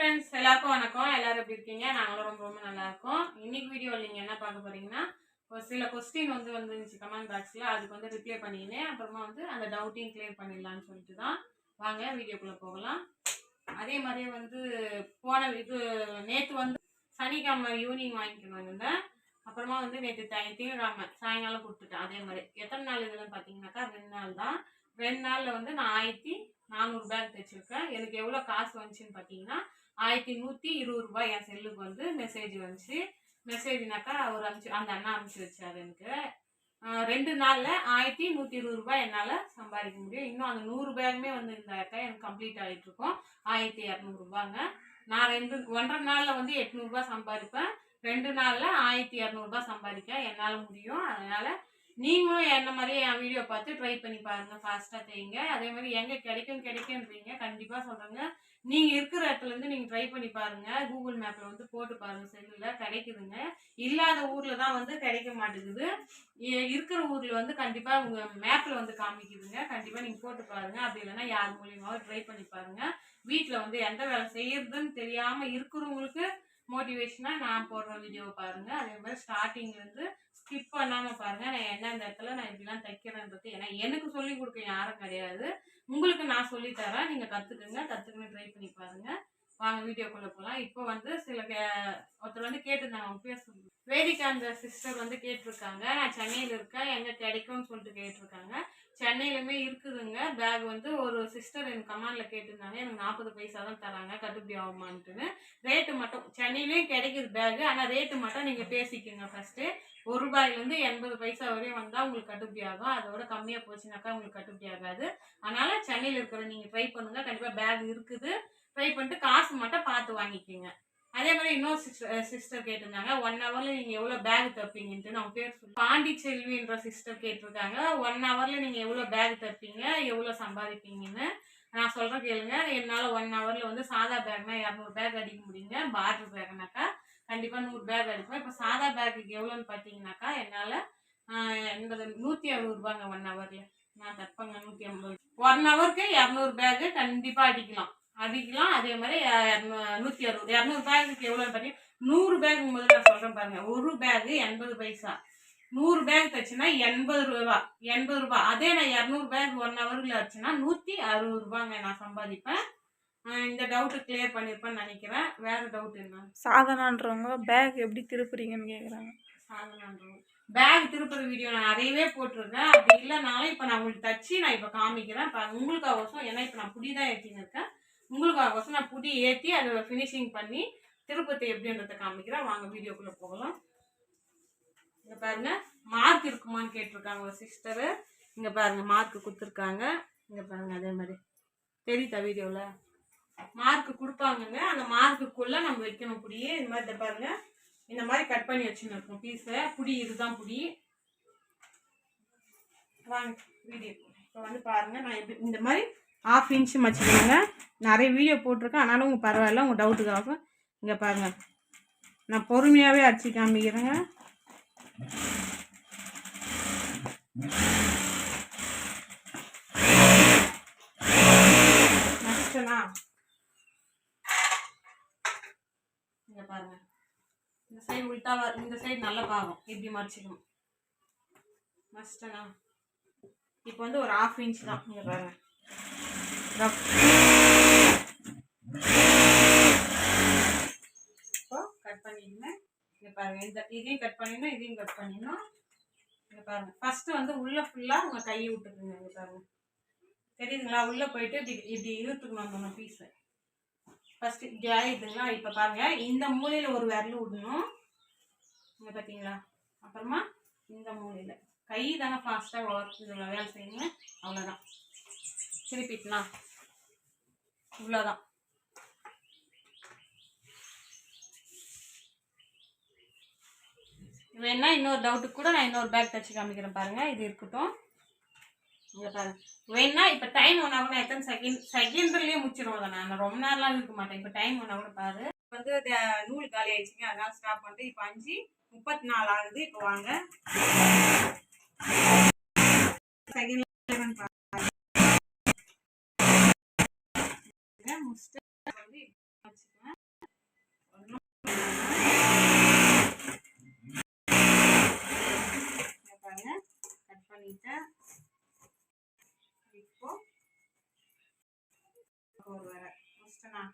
Friends எல்லாருக்கும் வணக்கம். எல்லாரும் எப்படி இருக்கீங்க? நாங்களும் ரொம்ப ரொம்ப நல்லா இருக்கோம் இன்னைக்கு வீடியோவில் நீங்கள் என்ன பார்க்க போறீங்கன்னா ஒரு சில கொஸ்டின் வந்து வந்துருந்துச்சு கமெண்ட் பாக்ஸில் அதுக்கு வந்து ரிப்ளை பண்ணிக்கினேன் அப்புறமா வந்து அந்த டவுட்டையும் கிளியர் பண்ணிடலாம்னு சொல்லிட்டு தான். வாங்க வீடியோக்குள்ளே போகலாம். அதே மாதிரியே வந்து போன இது நேற்று வந்து சனிக்கிழமை ஈவினிங் வாங்கிக்கணும் வந்திருந்தேன். அப்புறமா வந்து நேற்று த திங்கக்கிழமை சாயங்காலம் கொடுத்துட்டேன். அதே மாதிரி எத்தனை நாள் இதெல்லாம் பார்த்தீங்கன்னாக்கா ரெண்டு நாள் தான். ரெண்டு நாளில் வந்து நான் ஆயிரத்தி நானூறு பேக் தைச்சிருக்கேன். எனக்கு எவ்வளோ காசு வந்துச்சுன்னு பார்த்தீங்கன்னா ஆயிரத்தி நூற்றி இருபது ரூபாய் என் செல்லுக்கு வந்து மெசேஜ் வந்துச்சு. மெசேஜ்னாக்கா அவர் அனுப்பிச்சு அந்த அண்ணா அனுப்பிச்சு வச்சாரு எனக்கு. ரெண்டு நாளில் ஆயிரத்தி நூற்றி இருபது ரூபாய் என்னால் சம்பாதிக்க முடியும். இன்னும் அந்த நூறு பேருமே வந்து இருந்தாக்கா எனக்கு கம்ப்ளீட் ஆகிட்டு இருக்கும். ஆயிரத்தி இரநூறுபாங்க நான் ரெண்டு ஒன்றரை நாளில் வந்து எட்நூறுபா சம்பாதிப்பேன். ரெண்டு நாளில் ஆயிரத்தி இரநூறுபா சம்பாதிக்க என்னால் முடியும். அதனால் நீங்களும் என்ன மாதிரி என் வீடியோ பார்த்து ட்ரை பண்ணி பாருங்க ஃபாஸ்ட்டாக செய்யுங்க. அதே மாதிரி எங்கே கிடைக்கும் கிடைக்குன்றீங்க கண்டிப்பாக சொல்கிறேங்க நீங்கள் இருக்கிற இடத்துலேருந்து நீங்கள் ட்ரை பண்ணி பாருங்கள் கூகுள் மேப்பில் வந்து போட்டு பாருங்கள் செல்லில் கிடைக்குதுங்க. இல்லாத ஊரில் தான் வந்து கிடைக்க மாட்டேங்குது. இருக்கிற ஊரில் வந்து கண்டிப்பாக உங்கள் மேப்பில் வந்து காமிக்குதுங்க. கண்டிப்பாக நீங்கள் போட்டு பாருங்கள் அப்படி இல்லைன்னா யார் மூலியமாவது ட்ரை பண்ணி பாருங்கள் வீட்டில் வந்து எந்த வேலை செய்யறதுன்னு தெரியாமல் இருக்கிறவங்களுக்கு மோட்டிவேஷனாக நான் போடுற வீடியோவை பாருங்கள் அதே மாதிரி ஸ்டார்டிங்லேருந்து ஸ்கிப் பண்ணாமல் பாருங்க. நான் எந்தெந்த இடத்துல நான் இப்படிலாம் தைக்கிறேன்றது ஏன்னா எனக்கு சொல்லி கொடுக்க யாரும் கிடையாது. உங்களுக்கு நான் சொல்லி தரேன். நீங்கள் கற்றுக்குங்க கற்றுக்குன்னு ட்ரை பண்ணி பாருங்க. வாங்க வீடியோக்குள்ளே போகலாம் இப்போ வந்து சில கே- ஒருத்தர் வந்து கேட்டிருந்தாங்க அவங்க பேர் வேதிகா அந்த சிஸ்டர் வந்து கேட்டிருக்காங்க. நான் சென்னையில் இருக்கேன். எங்கே கிடைக்கும்னு சொல்லிட்டு கேட்டிருக்காங்க. சென்னையிலுமே இருக்குதுங்க. பேக் வந்து ஒரு சிஸ்டர் எனக்கு கமாண்டில் கேட்டிருந்தாங்க. எனக்கு நாற்பது பைசா தான் தராங்க. கட்டுப்படி ஆகுமான்ட்டுன்னு. ரேட்டு மட்டும் சென்னையிலையும் கிடைக்குது பேகு ஆனால் ரேட்டு மட்டும் நீங்கள் பேசிக்கோங்க ஃபஸ்ட்டு ஒரு ரூபாயிலேருந்து எண்பது பைசா வரையும் வந்தால் உங்களுக்கு கட்டுப்படி ஆகும். அதோட கம்மியாக போச்சுனாக்கா உங்களுக்கு கட்டுப்படி ஆகாது. அதனால் சென்னையில் இருக்கிற நீங்கள் ட்ரை பண்ணுங்கள் கண்டிப்பாக பேக் இருக்குது. ட்ரை பண்ணிட்டு காசு மட்டும் பார்த்து வாங்கிக்கோங்க. அதே மாதிரி இன்னொரு சிஸ்டர் சிஸ்டர் கேட்டிருந்தாங்க ஒன் ஹவரில் நீங்கள் எவ்வளோ பேக் தப்பீங்கன்ட்டு. அவங்க பேர் சொல்லி பாண்டிச்செல்வின்ற சிஸ்டர் கேட்டிருக்காங்க ஒன் ஹவரில் நீங்கள் எவ்வளோ பேக் தப்பீங்க எவ்வளோ சம்பாதிப்பீங்கன்னு? நான் சொல்கிறேன் கேளுங்க என்னால் ஒன் ஹவரில் வந்து சாதா பேக்னா இரநூறு பேக் அடிக்க முடியுங்க பார்டர் பேக்னாக்கா கண்டிப்பாக நூறு பேக் அடிப்பேன் இப்போ சாதா பேக்குக்கு எவ்வளோன்னு பார்த்தீங்கன்னாக்கா என்னால் எண்பது நூற்றி அறுபது ரூபாங்க ஒன் ஹவர்ல நான் தப்பங்க நூற்றி ஐம்பது. ஒன் ஹவருக்கு இரநூறு பேக்கு கண்டிப்பாக அடிக்கலாம். அடிக்கலாம் அதே மாதிரி நூற்றி அறுபது இரநூறு பேக்குக்கு எவ்வளோன்னு பார்த்தீங்கன்னா நூறு பேக் முதல்ல நான் சொல்கிறேன் பாருங்க. ஒரு பேகு எண்பது பைசா. நூறு பேக் தச்சுன்னா எண்பது ரூபா எண்பது ரூபா. அதே நான் இரநூறு பேக் ஒன் ஹவரில் வச்சுன்னா நூற்றி அறுபது ரூபாங்க நான் சம்பாதிப்பேன். இந்த டவுட்டு கிளியர் பண்ணியிருப்பேன்னு நினைக்கிறேன். வேறு டவுட் என்ன? சாதனான்றவங்க பேக் எப்படி திருப்புறீங்கன்னு கேட்குறாங்க பேக் திருப்பதி வீடியோ நான் நிறையவே போட்டிருக்கேன். அப்படி இல்லைனாலும் இப்போ நான் உங்களுக்கு தச்சு நான் இப்போ காமிக்கிறேன். இப்போ உங்களுக்காகோசம் ஏன்னா இப்போ நான் புடி தான் ஏற்றின்னு இருக்கேன். உங்களுக்காகோசம் நான் புடி ஏற்றி அதை ஃபினிஷிங் பண்ணி திருப்பத்தை எப்படின்றத காமிக்கிறேன். வாங்க வீடியோக்குள்ளே போகலாம். இங்கே பாருங்க மார்க் இருக்குமான்னு கேட்டிருக்காங்க ஒரு சிஸ்டரு இங்கே பாருங்க மார்க் கொடுத்துருக்காங்க. இங்கே பாருங்க அதே மாதிரி. தெரியுதா வீடியோவில் மார்க் கொடுப்பாங்கங்க அந்த மார்க்குக்குள்ளே நம்ம வைக்கணும் புடியே. இந்த மாதிரி இதை பாருங்க. இந்த மாதிரி கட் பண்ணி வச்சுன்னு இருக்கோம் பீஸை புடி இதுதான் புடி. வாங்க வீடியோ. இப்போ வந்து பாருங்க நான் எப்படி இந்த மாதிரி ஆஃப் இன்ச்சு வச்சுக்கணுங்க நிறைய வீடியோ போட்டிருக்கேன். ஆனாலும் உங்கள் பரவாயில்ல. உங்கள் டவுட்டுக்காக இங்கே பாருங்கள் நான் பொறுமையாகவே அடிச்சு காமிக்கிறேங்க. நஷ்டனா இங்கே பாருங்கள் இந்த சைடு உள்டாவா இந்த சைடு நல்ல பாகம். இப்படி மடிச்சுக்கணும்? மஸ்டனா இப்போ வந்து ஒரு ஆஃப் இன்ச் தான். இங்கே பாருங்கள் இப்போ கட் பண்ணிடுங்க இங்கே பாருங்கள் இந்த இதையும் கட் பண்ணிடணும் இதையும் கட் பண்ணிடணும். இங்கே பாருங்கள் ஃபஸ்ட்டு வந்து உள்ளே ஃபுல்லாக உங்கள் கையை விட்டுக்குங்க இங்கே பாருங்கள் தெரியுதுங்களா? உள்ளே போயிட்டு இப்படி இப்படி இழுத்துக்கணும் அந்த பீஸை ஃபஸ்ட்டு இப்படி ஆகிடுதுங்களா இப்போ பாருங்கள் இந்த மூலையில் ஒரு விரல் விடணும். இங்கே பார்த்தீங்களா அப்புறமா இந்த மூலையில். கை தானே ஃபாஸ்ட்டாக ஒர்க் வேலை செய்யுங்க. அவ்வளோதான் திருப்பிட்டுனா. இவ்வளோதான் வேணா இன்னொரு டவுட்டுக்கு கூட நான் இன்னொரு பேக் தச்சு காமிக்கிறேன் பாருங்க. இது இருக்கட்டும். இங்கே பாருங்க வேணா இப்போ டைம் ஒன் கூட எத்தனை செகண்ட் செகண்ட்லேயே முடிச்சிருவோம் நான் ரொம்ப நேரம்லாம் இருக்க மாட்டேன். இப்போ டைம் ஒன் கூட பாரு. வந்து நூல் காலி ஆயிடுச்சுங்க. அதனால ஸ்டாப் பண்ணிட்டு இப்போ அஞ்சு முப்பத்தி நாலு ஆகுது இப்போ வாங்க செகண்ட் பாருங்க முடிச்சுட்டு வந்து வச்சுக்குவேன் பாருங்க கட் பண்ணிட்டேன் இப்போ ஒரு வர ஃபஸ்ட்டு நான்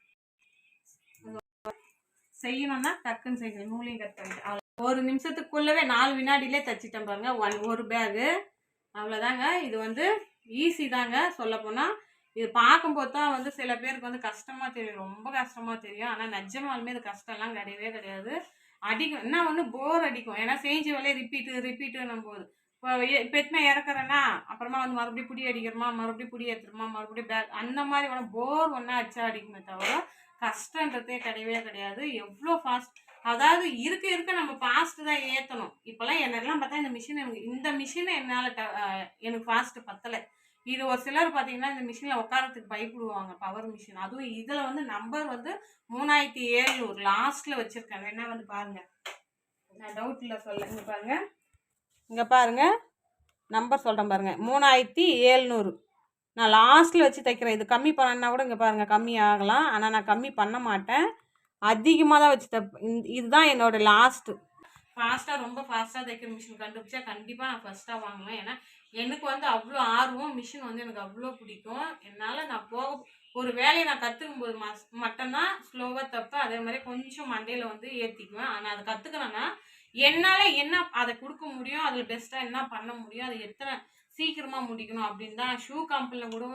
செய்யணும்னா டக்குன்னு செய்யணும். நூலையும் கட் பண்ணிட்டு. ஒரு நிமிஷத்துக்குள்ளவே நாலு வினாடியிலே தைச்சிட்டேன் பாருங்க. ஒன் ஒரு பேகு அவ்வளோதாங்க இது வந்து ஈஸி தாங்க. சொல்லப்போனால் இது பார்க்கும்போது தான் வந்து சில பேருக்கு வந்து கஷ்டமாக தெரியும். ரொம்ப கஷ்டமாக தெரியும். ஆனால் நிஜமாலுமே இது கஷ்டம்லாம் கிடையவே கிடையாது. அடிக்கும். என்ன ஒன்று போர் அடிக்கும். ஏன்னா செஞ்சு வேலையை ரிப்பீட்டு ரிப்பீட்டுன்னும் போது. இப்போ இப்போ இறக்குறேன்னா அப்புறமா வந்து மறுபடியும் புடி அடிக்கிறோமா? மறுபடியும் புடி ஏற்றுறோமா மறுபடியும் பேக் அந்த மாதிரி ஒன்று போர் ஒன்றா அடிச்சா அடிக்குமே தவிர கஷ்டன்றதே கிடையவே கிடையாது. எவ்வளோ ஃபாஸ்ட் அதாவது இருக்க இருக்க நம்ம ஃபாஸ்ட்டு தான் ஏற்றணும் இப்போல்லாம் என்னெல்லாம் பார்த்தா இந்த மிஷின் எனக்கு இந்த மிஷினை என்னால் ட எனக்கு ஃபாஸ்ட்டு பத்தலை. இது ஒரு சிலர் பார்த்தீங்கன்னா இந்த மிஷினில் உட்காரத்துக்கு பயப்படுவாங்க பவர் மிஷின் அதுவும் இதில் வந்து நம்பர் வந்து மூணாயிரத்தி ஏழ்நூறு லாஸ்ட்டில் வச்சுருக்கேன் வேணா வந்து பாருங்க. நான் டவுட்டில் சொல்ல இங்கே பாருங்க. இங்கே பாருங்க. நம்பர் சொல்கிறேன் பாருங்க. மூணாயிரத்தி ஏழ்நூறு. நான் லாஸ்ட்டில் வச்சு தைக்கிறேன். இது கம்மி பண்ணால் கூட இங்கே பாருங்கள் கம்மி ஆகலாம். ஆனால் நான் கம்மி பண்ண மாட்டேன். அதிகமாக தான் வச்சு தைப்பேன் இந்த- இதுதான் என்னோட லாஸ்ட்டு ஃபாஸ்ட்டாக ரொம்ப ஃபாஸ்ட்டாக தைக்கிற மிஷின் கண்டுபிடிச்சா கண்டிப்பாக நான் ஃபஸ்ட்டாக வாங்குவேன். ஏன்னா எனக்கு வந்து அவ்வளோ ஆர்வம் மிஷின் வந்து எனக்கு அவ்வளோ பிடிக்கும். என்னால் நான் போக ஒரு வேலையை நான் கற்றுக்கும் போது மஸ் மட்டும்தான் ஸ்லோவாக தப்பேன் அதே மாதிரி கொஞ்சம் மண்டையில் வந்து ஏற்றிக்குவேன் ஆனால் அதை கற்றுக்கணுன்னா என்னால் என்ன அதை கொடுக்க முடியும்? அதில் பெஸ்ட்டாக என்ன பண்ண முடியும்? அது எத்தனை சீக்கிரமாக முடிக்கணும்? அப்படின்னு தான் ஷூ கம்பெனியில் கூட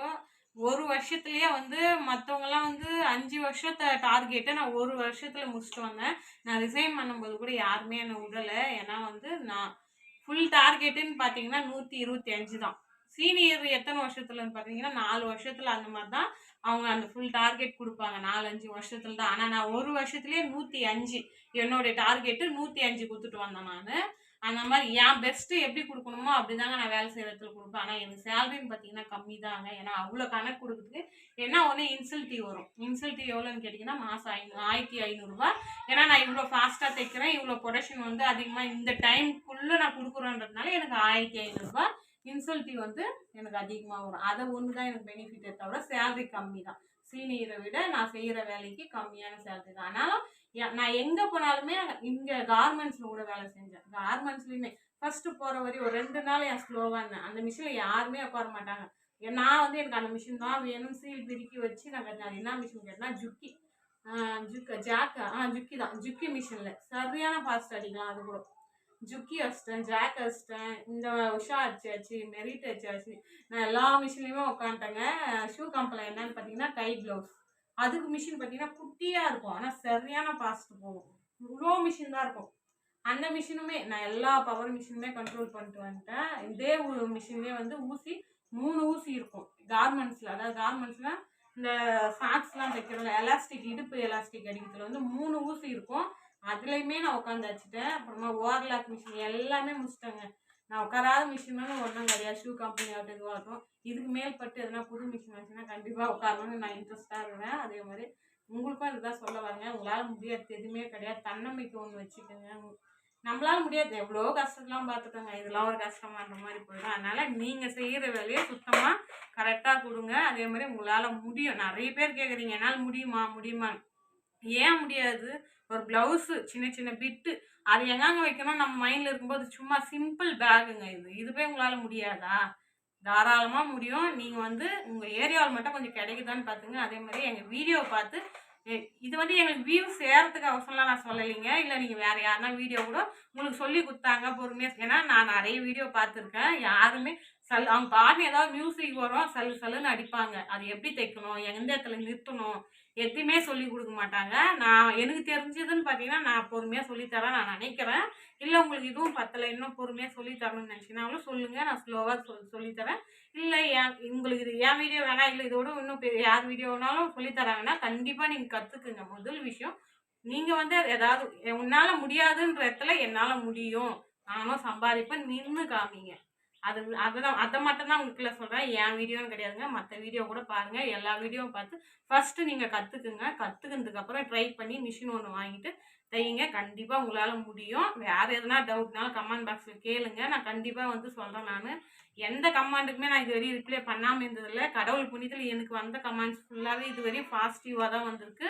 ஒரு வருஷத்துலேயே வந்து மற்றவங்கலாம் வந்து அஞ்சு வருஷத்தை டார்கெட்டை நான் ஒரு வருஷத்தில் முடிச்சுட்டு வந்தேன். நான் ரிசைன் பண்ணும்போது கூட யாருமே என்னை விடலை ஏன்னா வந்து நான் ஃபுல் டார்கெட்டுன்னு பார்த்தீங்கன்னா நூற்றி இருபத்தி அஞ்சு தான். சீனியர் எத்தனை வருஷத்துலன்னு பார்த்தீங்கன்னா நாலு வருஷத்தில் அந்த மாதிரி தான் அவங்க அந்த ஃபுல் டார்கெட் கொடுப்பாங்க. நாலு அஞ்சு வருஷத்துல தான். ஆனால் நான் ஒரு வருஷத்துலேயே நூற்றி அஞ்சு. என்னுடைய டார்கெட்டு நூற்றி அஞ்சு கொடுத்துட்டு வந்தேன் நான். அந்த மாதிரி என் பெஸ்ட்டு எப்படி கொடுக்கணுமோ அப்படி தாங்க நான் வேலை செய்கிற இடத்துல கொடுப்பேன். ஆனால் எனக்கு சேலரின்னு பார்த்தீங்கன்னா கம்மி தாங்க ஏன்னா அவ்வளோ கணக்கு கொடுக்குறதுக்கு என்ன ஒன்று இன்சல்டி வரும். இன்சல்டி எவ்வளோன்னு கேட்டிங்கன்னா மாதம் ஐநூ ஆயிரத்தி ஐநூறுரூவா ஏன்னா நான் இவ்வளோ ஃபாஸ்ட்டாக தைக்கிறேன் இவ்வளோ ப்ரொடக்ஷன் வந்து அதிகமாக இந்த டைம்க்குள்ளே நான் கொடுக்குறேன்றதுனால எனக்கு ஆயிரத்தி ஐநூறுரூவா இன்சல்டி வந்து எனக்கு அதிகமாக வரும். அதை ஒன்று தான் எனக்கு பெனிஃபிட்டே தவிர சேலரி கம்மி தான் சீனியரை விட நான் செய்கிற வேலைக்கு கம்மியான சேலரி தான். ஆனாலும் நான் எங்கே போனாலுமே இங்கே கார்மெண்ட்ஸில் கூட வேலை செஞ்சேன். கார்மெண்ட்ஸ்லையுமே ஃபஸ்ட்டு போகிற வரையும் ஒரு ரெண்டு நாள் என் ஸ்லோவாக இருந்தேன். அந்த மிஷினில் யாருமே உட்கார மாட்டாங்க. நான் வந்து எனக்கு அந்த மிஷின் தான் வேணும். சீல் பிரிக்கி வச்சு நான் அது என்ன மிஷின் கேட்டேன்னா ஜுக்கி. ஜுக்க ஜாக்கா. ஆ ஜுக்கி தான். ஜுக்கி மிஷினில் சரியான ஃபாஸ்ட் அடிக்கலாம் அது கூட. ஜுக்கி வச்சிட்டேன் ஜாக் வச்சிட்டேன் இந்த உஷா அடிச்சாச்சு மெரிட் அடிச்சாச்சு. நான் எல்லா மிஷின்லையுமே உட்காந்துட்டேங்க. ஷூ கம்பெனி என்னன்னு பார்த்தீங்கன்னா கை க்ளவுஸ். அதுக்கு மிஷின் பார்த்தீங்கன்னா குட்டியாக இருக்கும். ஆனால் சரியான ஃபாஸ்ட் போகும். இவ்வளோ மிஷின் தான் இருக்கும். அந்த மிஷினுமே நான் எல்லா பவர் மிஷினுமே கண்ட்ரோல் பண்ணிட்டு வந்துட்டேன். இதே மிஷின்லேயே வந்து ஊசி மூணு ஊசி இருக்கும். கார்மெண்ட்ஸில் அதாவது கார்மெண்ட்ஸில் இந்த சாக்ஸ்லாம் தைக்கிறோம்ல எலாஸ்டிக் இடுப்பு எலாஸ்டிக் அடிக்கிறதுல வந்து மூணு ஊசி இருக்கும். அதுலேயுமே நான் உட்காந்து வச்சுட்டேன் அப்புறமா ஓவர்லாக் மிஷின் எல்லாமே முடிச்சிட்டேங்க. நான் உட்காராத மிஷினும் ஒன்றும் கிடையாது. ஷூ கம்பெனி ஆகட்டும் இதுவாக இருக்கும் இதுக்கு மேல்பட்டு எதனா புது மிஷின் ஆச்சுன்னா கண்டிப்பாக உட்காரணும்னு நான் இன்ட்ரெஸ்ட்டாக இருவேன் அதே மாதிரி உங்களுக்கும் இதுதான் சொல்ல வரேங்க. உங்களால் முடியாது எதுவுமே கிடையாது. தன்னம்பிக்கை ஒன்று வச்சுக்கோங்க. நம்மளால முடியாது. எவ்வளோ கஷ்டத்தெலாம் பார்த்துக்கோங்க இதெல்லாம் ஒரு கஷ்டமான்ற மாதிரி போயிடும். அதனால நீங்கள் செய்கிற வேலையை சுத்தமாக கரெக்டாக கொடுங்க. அதே மாதிரி உங்களால் முடியும். நிறைய பேர் கேட்குறீங்க என்னால் முடியுமா? முடியுமா ஏன் முடியாது? ஒரு ப்ளவுஸு சின்ன சின்ன பிட்டு அது எங்கங்க வைக்கணும்? நம்ம மைண்டில் இருக்கும்போது சும்மா சிம்பிள் பேகுங்க இது. இதுவே உங்களால் முடியாதா? தாராளமாக முடியும். நீங்கள் வந்து உங்கள் ஏரியாவில் மட்டும் கொஞ்சம் கிடைக்குதான்னு பார்த்துங்க அதே மாதிரி எங்கள் வீடியோவை பார்த்து இது வந்து எங்களுக்கு வியூஸ் ஏறதுக்கு அவசரம்லாம் நான் சொல்லலைங்க. இல்லை நீங்கள் வேறு யாருனா வீடியோ கூட உங்களுக்கு சொல்லி கொடுத்தாங்க பொறுமையாக ஏன்னா நான் நிறைய வீடியோ பார்த்துருக்கேன் யாருமே சல் அவங்க பாட்டு ஏதாவது மியூசிக் வரும் சல்லு சல்லுன்னு அடிப்பாங்க. அது எப்படி தைக்கணும்? எந்த இடத்துல நிறுத்தணும்? எதுவுமே சொல்லி கொடுக்க மாட்டாங்க. நான் எனக்கு தெரிஞ்சதுன்னு பார்த்தீங்கன்னா நான் பொறுமையாக சொல்லித்தரேன் நான் நினைக்கிறேன். இல்லை உங்களுக்கு இதுவும் பத்தலை இன்னும் பொறுமையாக சொல்லித்தரணும்னு நினச்சினாலும் சொல்லுங்கள் நான் ஸ்லோவாக சொல் சொல்லித்தரேன் இல்லை ஏன் உங்களுக்கு இது என் வீடியோ வேணாம் இல்லை இதோட இன்னும் பெரிய யார் வீடியோ வேணாலும் சொல்லித்தராங்கன்னா கண்டிப்பாக நீங்கள் கற்றுக்குங்க முதல் விஷயம் நீங்கள் வந்து ஏதாவது உன்னால் முடியாதுன்ற இடத்துல என்னால் முடியும். நானும் சம்பாதிப்பேன் நின்று காமிங்க. அது அதுதான் அதை மட்டும் தான் உங்களுக்குள்ள சொல்கிறேன் என் வீடியோன்னு கிடையாதுங்க. மற்ற வீடியோ கூட பாருங்கள் எல்லா வீடியோவும் பார்த்து ஃபஸ்ட்டு நீங்கள் கற்றுக்குங்க கற்றுக்கினதுக்கப்புறம் ட்ரை பண்ணி மிஷின் ஒன்று வாங்கிட்டு தையுங்க கண்டிப்பாக உங்களால் முடியும். வேறு எதுனா டவுட்னாலும் கமெண்ட் பாக்ஸில் கேளுங்க. நான் கண்டிப்பாக வந்து சொல்கிறேன் நான். எந்த கமாண்டுக்குமே நான் இது வரையும் ரிப்ளை பண்ணாமல் இருந்ததில்ல. கடவுள் புண்ணியத்தில் எனக்கு வந்த கமெண்ட்ஸ் ஃபுல்லாகவே இது வரையும் பாசிட்டிவாக தான் வந்திருக்கு.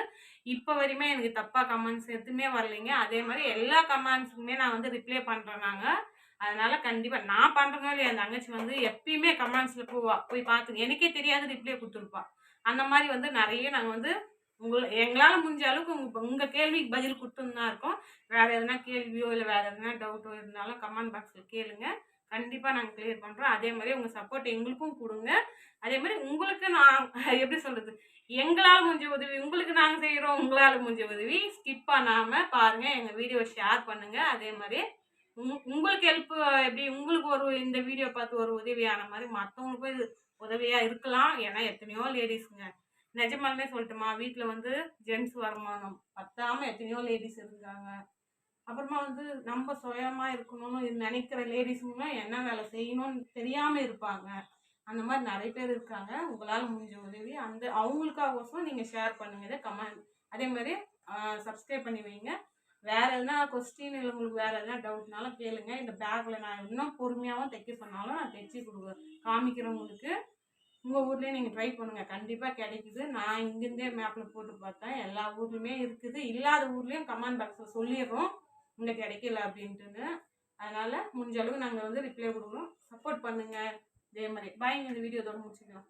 இப்போ வரையுமே எனக்கு தப்பாக கமெண்ட்ஸ் எதுவுமே வரலைங்க. அதே மாதிரி எல்லா கமெண்ட்ஸுக்குமே நான் வந்து ரிப்ளை பண்ணுறேன் நாங்கள் அதனால கண்டிப்பாக நான் பண்ணுறதுனால என் தங்கச்சி வந்து எப்பயுமே கமெண்ட்ஸில் போவா. போய் பார்த்துங்க எனக்கே தெரியாது ரிப்ளை கொடுத்துருப்பா. அந்த மாதிரி வந்து நிறைய நாங்கள் வந்து உங்களை எங்களால் முடிஞ்ச அளவுக்கு உங்கள் உங்கள் கேள்விக்கு பதில் கொடுத்துன்னு தான் இருக்கோம். வேறு எதனா கேள்வியோ இல்லை வேறு எதனா டவுட்டோ இருந்தாலும் கமெண்ட் பாக்ஸில் கேளுங்க. கண்டிப்பாக நாங்கள் கிளியர் பண்ணுறோம் அதே மாதிரி உங்கள் சப்போர்ட் எங்களுக்கும் கொடுங்க. அதே மாதிரி உங்களுக்கு நான் எப்படி சொல்கிறது எங்களால் முடிஞ்ச உதவி உங்களுக்கு நாங்கள் செய்கிறோம் உங்களால் முடிஞ்ச உதவி ஸ்கிப் பண்ணாமல் பாருங்கள் எங்கள் வீடியோ ஷேர் பண்ணுங்கள் அதே மாதிரி உங்களுக்கு ஹெல்ப் எப்படி உங்களுக்கு ஒரு இந்த வீடியோ பார்த்து ஒரு உதவியான மாதிரி மற்றவங்களுக்கும் இது உதவியாக இருக்கலாம். ஏன்னா எத்தனையோ லேடிஸுங்க நிஜமாலுமே சொல்லட்டுமா வீட்டில் வந்து ஜென்ஸ் வருமானம் பத்தாமல் எத்தனையோ லேடிஸ் இருக்காங்க. அப்புறமா வந்து நம்ம சுயமாக இருக்கணும்னு நினைக்கிற லேடிஸுங்களும் என்ன வேலை செய்யணும்னு தெரியாமல் இருப்பாங்க. அந்த மாதிரி நிறைய பேர் இருக்காங்க. உங்களால் முடிஞ்ச உதவி அந்த அவங்களுக்காகோசரம் நீங்கள் ஷேர் பண்ணுங்க. இதை கமெண்ட் அதே மாதிரி சப்ஸ்கிரைப் பண்ணி வைங்க. வேறு எதுனா கொஸ்டின் இல்லை உங்களுக்கு வேறு எதனா டவுட்னாலும் கேளுங்க. இந்த பேக்கில் நான் இன்னும் பொறுமையாகவும் தைக்க சொன்னாலும் நான் தைச்சி கொடுக்குறேன். காமிக்கிறவங்களுக்கு உங்கள் ஊர்லேயே நீங்கள் ட்ரை பண்ணுங்கள் கண்டிப்பாக கிடைக்குது. நான் இங்கேருந்தே மேப்பில் போட்டு பார்த்தேன். எல்லா ஊர்லேயுமே இருக்குது. இல்லாத ஊர்லேயும் கமெண்ட் பாக்ஸில் சொல்லிடுறோம். இங்கே கிடைக்கல அப்படின்ட்டுன்னு. அதனால் முடிஞ்ச அளவு நாங்கள் வந்து ரிப்ளை கொடுக்குறோம். சப்போர்ட் பண்ணுங்கள் இதே மாதிரி பாய் இந்த வீடியோ தொடர்ந்து முடிச்சுக்கலாம்.